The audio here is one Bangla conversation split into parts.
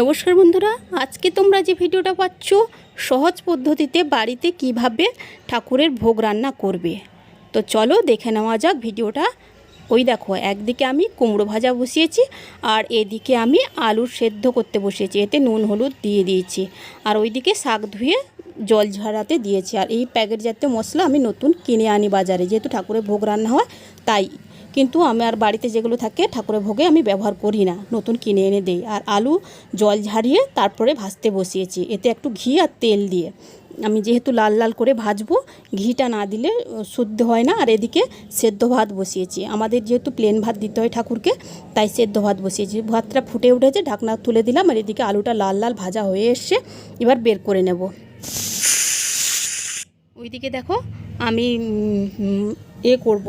নমস্কার বন্ধুরা, আজকে তোমরা যে ভিডিওটা পাচ্ছ, সহজ পদ্ধতিতে বাড়িতে কীভাবে ঠাকুরের ভোগ রান্না করবে। তো চলো দেখে নেওয়া যাক ভিডিওটা। ওই দেখো, একদিকে আমি কুমড়ো ভাজা বসিয়েছি, আর এদিকে আমি আলুর সেদ্ধ করতে বসিয়েছি। এতে নুন, হলুদ দিয়ে দিয়েছি, আর ওইদিকে শাক ধুয়ে জল ঝরাতে দিয়েছি। আর এই প্যাকেট জাতীয় মশলা আমি নতুন কিনে আনি বাজারে। যেহেতু ঠাকুরের ভোগ রান্না হয়, তাই কিন্তু আমার বাড়িতে যেগুলো থাকে ঠাকুরের ভোগে আমি ব্যবহার করি না। নতুন কিনে এনে দেই। আর আলু জল ঝারিয়ে তারপরে ভাজতে বসিয়েছি। এতে একটু ঘি আর তেল দিয়ে। আমি যেহেতু লাল লাল করে ভাজবো, ঘিটা না দিলে শুদ্ধ হয় না। আর এদিকে সেদ্ধ ভাত বসিয়েছি। আমাদের যেহেতু প্লেন ভাত দিতে হয় ঠাকুরকে, তাই সেদ্ধ ভাত বসিয়েছি। ভাতটা ফুটে উঠেছে, ঢাকনা তুলে দিলাম। আর এদিকে আলুটা লাল লাল ভাজা হয়ে এসছে। এবার বের করে নেব। ওইদিকে দেখো, আমি এ করব।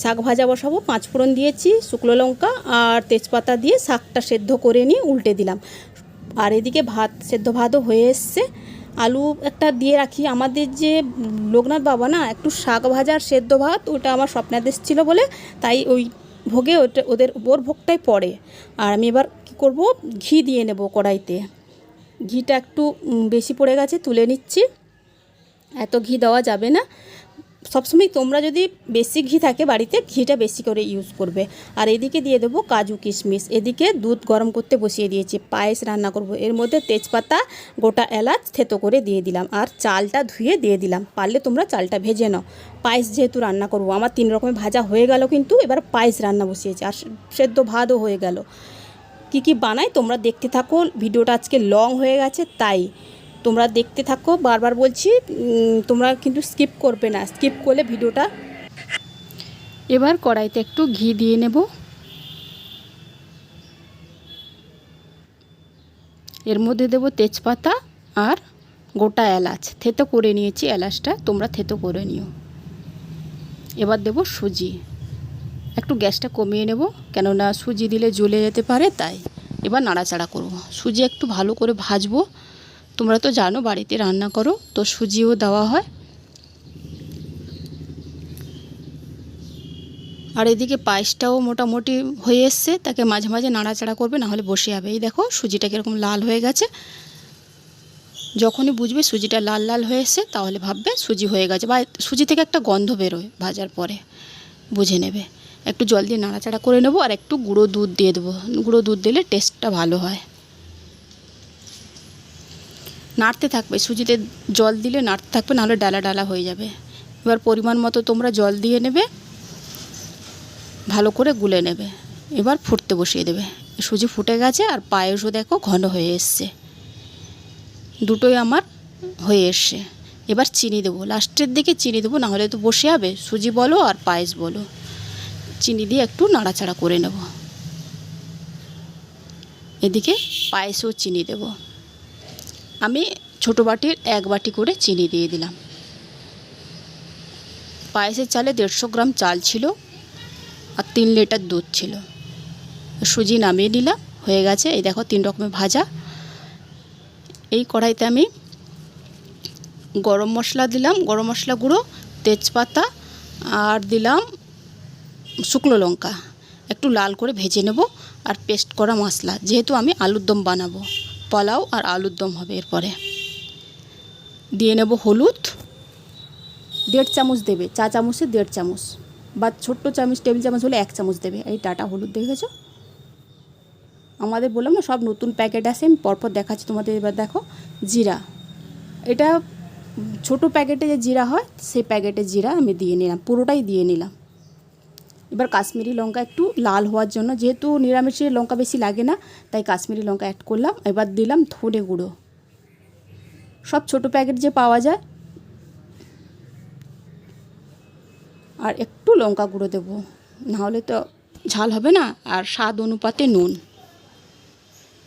শাক ভাজা বসাবো, পাঁচ ফোড়ন দিয়েছি, শুকনো লঙ্কা আর তেজপাতা দিয়ে শাকটা সেদ্ধ করে নিয়ে উল্টে দিলাম। আর এদিকে ভাত, সেদ্ধ ভাতও হয়ে এসছে। আলু একটা দিয়ে রাখি। আমাদের যে লোকনাথ বাবা না, একটু শাক ভাজার সেদ্ধ ভাত, ওটা আমার স্বপ্নাদেশ ছিল বলে তাই ওই ভোগে ওটা ওদের ওর ভোগটাই পড়ে। আর আমি এবার কী করব? ঘি দিয়ে নেব কড়াইতে। ঘিটা একটু বেশি পড়ে গেছে, তুলে নিচ্ছি। এত ঘি দেওয়া যাবে না। সবসময় তোমরা যদি বেশি ঘি থাকে বাড়িতে, ঘিটা বেশি করে ইউজ করবে। আর এদিকে দিয়ে দেবো কাজু কিশমিশ। এদিকে দুধ গরম করতে বসিয়ে দিয়েছি। পায়েস রান্না করব। এর মধ্যে তেজপাতা, গোটা এলাচ থেতো করে দিয়ে দিলাম। আর চালটা ধুয়ে দিয়ে দিলাম। পারলে তোমরা চালটা ভেজে নাও। পায়েস যেহেতু রান্না করব, আমার তিন রকমের ভাজা হয়ে গেল কিন্তু এবার পায়েস রান্না বসিয়েছি। আর সেদ্ধ ভাতও হয়ে গেল। কি কি বানাই তোমরা দেখতে থাকো। ভিডিওটা আজকে লং হয়ে গেছে, তাই তোমরা দেখতে থাকো, বারবার বলছি তোমরা কিন্তু স্কিপ করবে না স্কিপ করলে ভিডিওটা। এবার কড়াইতে একটু ঘি দিয়ে নেব। এর মধ্যে দেব তেজপাতা আর গোটা এলাচ। থেতো করে নিয়েছি এলাচটা, তোমরা থেতো করে নিও। এবার দেব সুজি। একটু গ্যাসটা কমিয়ে নেব, কেননা সুজি দিলে জ্বলে যেতে পারে, তাই। এবার নাড়াচাড়া করব। সুজি একটু ভালো করে ভাজবো তোমরা তো জানো বাড়িতে রান্না করো, তো সুজিও দেওয়া হয়। আর এদিকে পায়েসটাও মোটামুটি হয়ে এসছে, তাকে মাঝে মাঝে নাড়াচাড়া করবে, না হলে বসে যাবে। এই দেখো, সুজিটা কীরকম লাল হয়ে গেছে। যখনই বুঝবে সুজিটা লাল লাল হয়ে এসছে, তাহলে ভাববে সুজি হয়ে গেছে। বা সুজি থেকে একটা গন্ধ বেরোয় ভাজার পরে, বুঝে নেবে। একটু জল দিয়ে নাড়াচাড়া করে নেব, আর একটু গুঁড়ো দুধ দিয়ে দেবো। গুঁড়ো দুধ দিলে টেস্টটা ভালো হয়। নাড়তে থাকবে। সুজিতে জল দিলে নাড়তে থাকবে, নাহলে ডালা ডালা হয়ে যাবে। এবার পরিমাণ মতো তোমরা জল দিয়ে নেবে, ভালো করে গুলে নেবে। এবার ফুটতে বসিয়ে দেবে। সুজি ফুটে গেছে আর পায়েসও দেখো ঘন হয়ে এসছে। দুটোই আমার হয়ে এসছে। এবার চিনি দেবো। লাস্টের দিকে চিনি দেবো, নাহলে তো বসে যাবে। সুজি বলো আর পায়েস বলো। চিনি দিয়ে একটু নাড়াচাড়া করে নেব। এদিকে পায়েসেও চিনি দেবো। আমি ছোটো বাটির এক বাটি করে চিনি দিয়ে দিলাম। পায়েসের চালে দেড়শো গ্রাম চাল ছিল আর তিন লিটার দুধ ছিল। সুজি নামিয়ে নিলাম, হয়ে গেছে। এই দেখো, তিন রকমের ভাজা। এই কড়াইতে আমি গরম মশলা দিলাম, গরম মশলা গুঁড়ো, তেজপাতা আর দিলাম শুকনো লঙ্কা। একটু লাল করে ভেজে নেব আর পেস্ট করা মশলা, যেহেতু আমি আলুর দম বানাবো। পোলাও আর আলুর দম হবে এরপরে। দিয়ে নেব হলুদ। দেড় চামচ দেবে, চা চামচে দেড় চামচ। বা ছোট্ট চামচ, টেবিল চামচ হলে এক চামচ দেবে। এই টাটা হলুদ দেখেছ? আমাদের বললাম না, সব নতুন প্যাকেট আছে, আমি পরপর দেখাচ্ছি তোমাদের। এবার দেখো, জিরা। এটা ছোট প্যাকেটে যে জিরা হয়, সেই প্যাকেটে জিরা আমি দিয়ে নিলাম, পুরোটাই দিয়ে নিলাম। এবার কাশ্মীরি লঙ্কা একটু লাল হওয়ার জন্য, যেহেতু নিরামিষের লঙ্কা বেশি লাগে না, তাই কাশ্মীরি লঙ্কা অ্যাড করলাম। এবার দিলাম ধনে গুঁড়ো। সব ছোট প্যাকেট যে পাওয়া যায়। আর একটু লঙ্কা গুঁড়ো দেবো। নাহলে তো ঝাল হবে না। আর স্বাদ অনুপাতে নুন।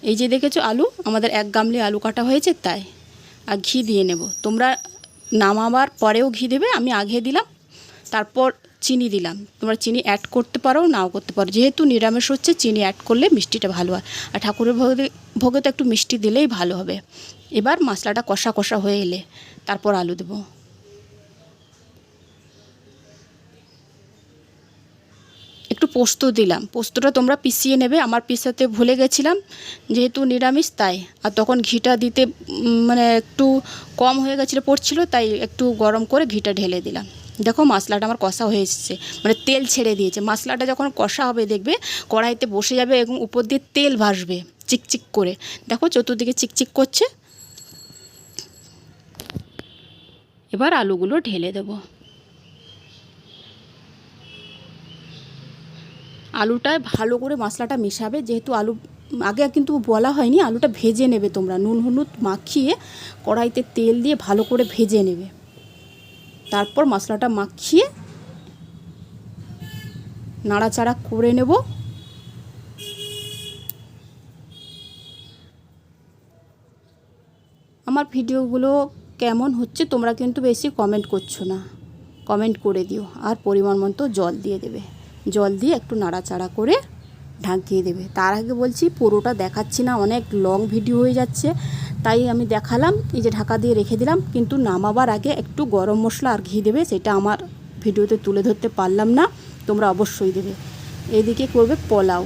এই যে দেখেছ আলু, আমাদের এক গামলি আলু কাটা হয়েছে তাই। আর ঘি দিয়ে নেব। তোমরা নামাবার পরেও ঘি দেবে, আমি আগে দিলাম। তারপর চিনি দিলাম। তোমরা চিনি অ্যাড করতে পারো, নাও করতে পারো। যেহেতু নিরামিষ হচ্ছে, চিনি অ্যাড করলে মিষ্টিটা ভালো হয়। আর ঠাকুরের ভোগে ভোগে তো একটু মিষ্টি দিলেই ভালো হবে। এবার মশলাটা কষা কষা হয়ে এলে তারপর আলু দেবো। একটু পোস্ত দিলাম। পোস্তটা তোমরা পিষিয়ে নেবে। আমার পিসাতে ভুলে গেছিলাম, যেহেতু নিরামিষ, তাই। আর তখন ঘিটা দিতে মানে একটু কম হয়ে গেছিল, পড়ছিল, তাই একটু গরম করে ঘিটা ঢেলে দিলাম। দেখো মশলাটা আমার কষা হয়ে এসেছে। মানে তেল ছেড়ে দিয়েছে। মশলাটা যখন কষা হবে দেখবে, কড়াইতে বসে যাবে এবং উপর দিয়ে তেল ভাসবে চিকচিক করে। দেখো চতুর্দিকে চিকচিক করছে। এবার আলুগুলো ঢেলে দেবো। আলুটায় ভালো করে মশলাটা মেশাবে, যেহেতু আলু, আগে কিন্তু বলা হয়নি, আলুটা ভেজে নেবে তোমরা। নুন, হলুদ মাখিয়ে কড়াইতে তেল দিয়ে ভালো করে ভেজে নেবে। তারপর মশলাটা মাখিয়ে নাড়াচাড়া করে নেব। আমার ভিডিওগুলো কেমন হচ্ছে তোমরা কিন্তু বেশি কমেন্ট করছ না। কমেন্ট করে দিও আর পরিমাণ মতো জল দিয়ে দেবে। জল দিয়ে একটু নাড়াচাড়া করে ঢাকিয়ে দেবে। তার আগে বলছি পুরোটা দেখাচ্ছি না, অনেক লং ভিডিও হয়ে যাচ্ছে। তাই আমি দেখালাম, এই যে ঢাকা দিয়ে রেখে দিলাম, কিন্তু নামাবার আগে একটু গরম মশলা আর ঘি দেবে, সেটা আমার ভিডিওতে তুলে ধরতে পারলাম না, তোমরা অবশ্যই দেবে। এদিকে করবে পোলাও।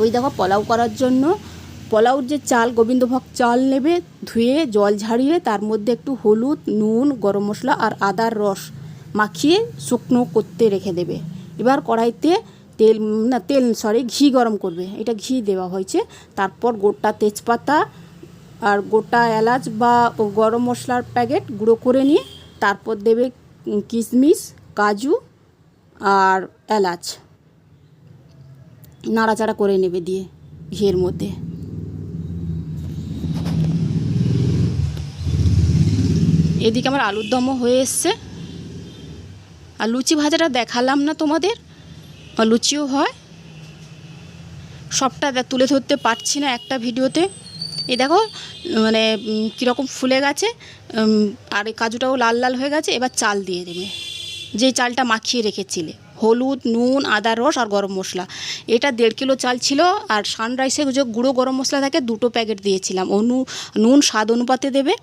ওই দেখো পোলাও করার জন্য, পোলাওর যে চাল, গোবিন্দভোগ চাল নেবে, ধুয়ে, জল ঝাড়িয়ে, তার মধ্যে একটু হলুদ, নুন, গরম মশলা আর আদার রস মাখিয়ে শুকনো করতে রেখে দেবে। এবার কড়াইতে তেল, না, তেল সরি ঘি গরম করবে। এটা ঘি দেওয়া হয়েছে, তারপর গোটা তেজপাতা আর গোটা এলাচ বা গরম মশলার প্যাকেট গুঁড়ো করে নিয়ে তারপর দেবে কিশমিশ, কাজু আর এলাচ। নাড়াচাড়া করে নেবে দিয়ে ঘিয়ের মধ্যে। এদিকে আমার আলুর দমও হয়ে এসছে। আর লুচি ভাজাটা দেখালাম না তোমাদের, লুচিও হয়। সবটা তুলে ধরতে পারছি না একটা ভিডিওতে। এই দেখো মানে কীরকম ফুলে গেছে আর কাজুটাও লাল লাল হয়ে গেছে, এবার চাল দিয়ে দেবে। যে চালটা মাখিয়ে রেখেছিলে। হলুদ, নুন, আদা, রস আর গরম মশলা। এটা দেড় কিলো চাল ছিল আর সানরাইসে যে গুঁড়ো গরম মশলা থাকে, দুটো প্যাকেট দিয়েছিলাম। অনু, নুন স্বাদ অনুপাতে দেবে।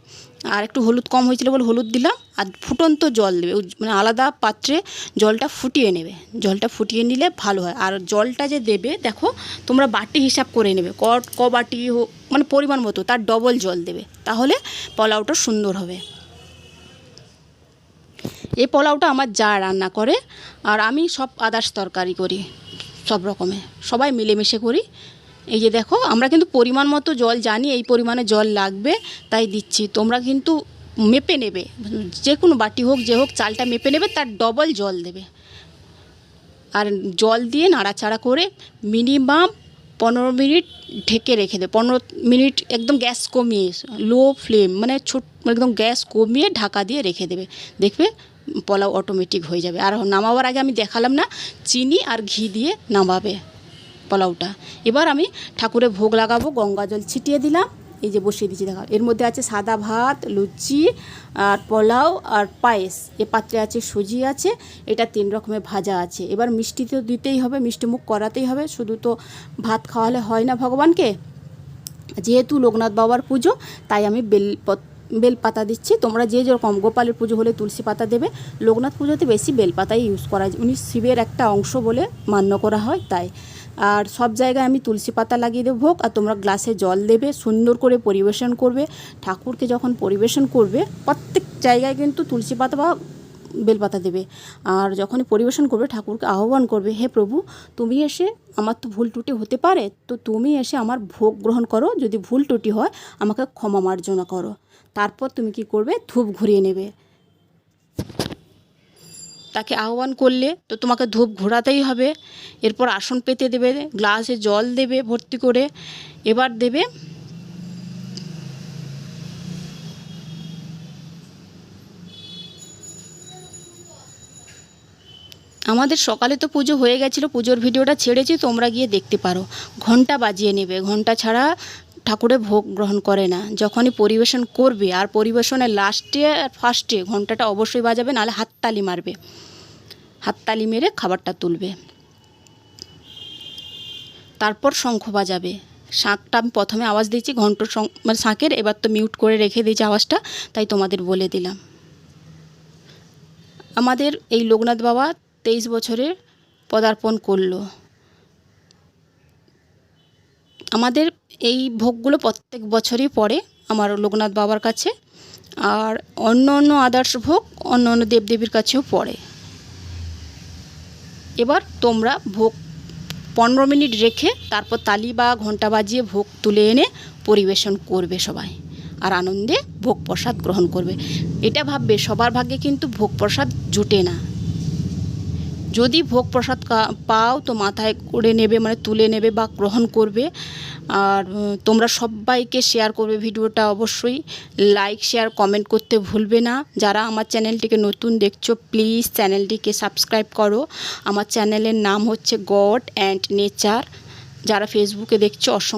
আর একটু হলুদ কম হয়েছিল বলে হলুদ দিলাম। আর ফুটন্ত জল দেবে। মানে আলাদা পাত্রে জলটা ফুটিয়ে নেবে। জলটা ফুটিয়ে নিলে ভালো হয়। আর জলটা যে দেবে, দেখো, তোমরা বাটি হিসাব করে নেবে। ক ক বাটি হোক মানে পরিমাণ মতো, তার ডবল জল দেবে। তাহলে পোলাওটা সুন্দর হবে। এই পোলাওটা আমার যা রান্না করে, আর আমি সব আদার্স তরকারি করি, সব রকমের সবাই মিলেমিশে করি। এই যে দেখো, আমরা কিন্তু পরিমাণ মতো জল জানি, এই পরিমাণে জল লাগবে, তাই দিচ্ছি। তোমরা কিন্তু মেপে নেবে, যে কোনো বাটি হোক, যে হোক, চালটা মেপে নেবে, তার ডবল জল দেবে। আর জল দিয়ে নাড়াচাড়া করে মিনিমাম পনেরো মিনিট ঢেকে রেখে দেবে। পনেরো মিনিট একদম গ্যাস কমিয়ে লো ফ্লেম মানে ছোট, একদম গ্যাস কমিয়ে ঢাকা দিয়ে রেখে দেবে। দেখবে পোলাও অটোমেটিক হয়ে যাবে। আর নামাবার আগে আমি দেখালাম না, চিনি আর ঘি দিয়ে নামাবে পোলাওটা। এবার আমি ঠাকুরে ভোগ লাগাবো, গঙ্গা জল ছিটিয়ে দিলাম, এই যে বসিয়ে দিচ্ছি, দেখা। এর মধ্যে আছে সাদা ভাত, লুচি আর পোলাও আর পায়েস। এ পাত্রে আছে সুজি আছে, এটা তিন রকমের ভাজা আছে। এবার মিষ্টি তো দিতেই হবে, মিষ্টি মুখ করাতেই হবে, শুধু তো ভাত খাওয়ালে হয় না ভগবানকে। যেহেতু লোকনাথ বাবার পুজো, তাই আমি বেল বেল পাতা দিচ্ছি। তোমরা যে যেরকম গোপালের পুজো হলে তুলসী পাতা দেবে, লোকনাথ পুজোতে বেশি বেলপাতাই ইউজ করা হয় উনি শিবের একটা অংশ বলে মান্য করা হয় তাই। আর সব জায়গায় আমি তুলসী পাতা লাগিয়ে দেবো ভোগ, আর তোমরা গ্লাসে জল দেবে, সুন্দর করে পরিবেশন করবে। ঠাকুরকে যখন পরিবেশন করবে, প্রত্যেক জায়গায় কিন্তু তুলসী পাতা বা বেলপাতা দেবে। আর যখনই পরিবেশন করবে, ঠাকুরকে আহ্বান করবে, হে প্রভু, তুমি এসে আমার তো ভুল ত্রুটি হতে পারে, তো তুমি এসে আমার ভোগ গ্রহণ করো। যদি ভুল ত্রুটি হয়, আমাকে ক্ষমা মার্জনা করো। তারপর তুমি কি করবে? ধূপ ঘুরিয়ে নেবে। তাকে আহ্বান করলে, তো তোমাকে ধূপ ঘোরাতেই হবে। এরপর আসন পেতে দেবে, গ্লাসে জল দেবে, ভর্তি করে এবার দেবে আমাদের সকালে তো পুজো হয়ে গেছিল, পুজোর ভিডিওটা ছেড়েছি, তোমরা গিয়ে দেখতে পারো। ঘণ্টা বাজিয়ে নেবে, ঘণ্টা ছাড়া ঠাকুরে ভোগ গ্রহণ করে না। যখনই পরিবেশন করবে, আর পরিবেশনের লাস্টে আর ফার্স্টে ঘন্টাটা অবশ্যই বাজাবে, নাহলে হাততালি মারবে। হাততালি মেরে খাবারটা তুলবে। তারপর শঙ্খ বাজাবে। শাঁখটা আমি প্রথমে আওয়াজ দিয়েছি, ঘন্ট মানে শাঁখের, এবার তো মিউট করে রেখে দিয়েছি আওয়াজটা, তাই তোমাদের বলে দিলাম। আমাদের এই লোকনাথ বাবা তেইশ বছরের পদার্পণ করল। আমাদের এই ভোগগুলো প্রত্যেক বছরই পড়ে আমার লোকনাথ বাবার কাছে আর অন্য অন্য আদার্স ভোগ অন্য অন্য দেবদেবীর কাছেও পড়ে। এবার তোমরা ভোগ পনেরো মিনিট রেখে তারপর তালি বা ঘণ্টা বাজিয়ে ভোগ তুলে এনে পরিবেশন করবে সবাই আর আনন্দে ভোগ প্রসাদ গ্রহণ করবে। এটা ভাববে সবার ভাগ্যে কিন্তু ভোগ প্রসাদ জুটে না। যদি ভোগ প্রসাদ পাও তো মাথায় করে নেবে মানে তুলে নেবে বা গ্রহণ করবে। আর তোমরা সবাইকে শেয়ার করবে ভিডিওটা অবশ্যই। লাইক শেয়ার কমেন্ট করতে ভুলবে না। যারা আমার চ্যানেলটিকে নতুন দেখছ প্লিজ চ্যানেলটিকে সাবস্ক্রাইব করো। আমার চ্যানেলের নাম হচ্ছে গড অ্যান্ড নেচার যারা ফেসবুকে দেখছ, অসংখ্য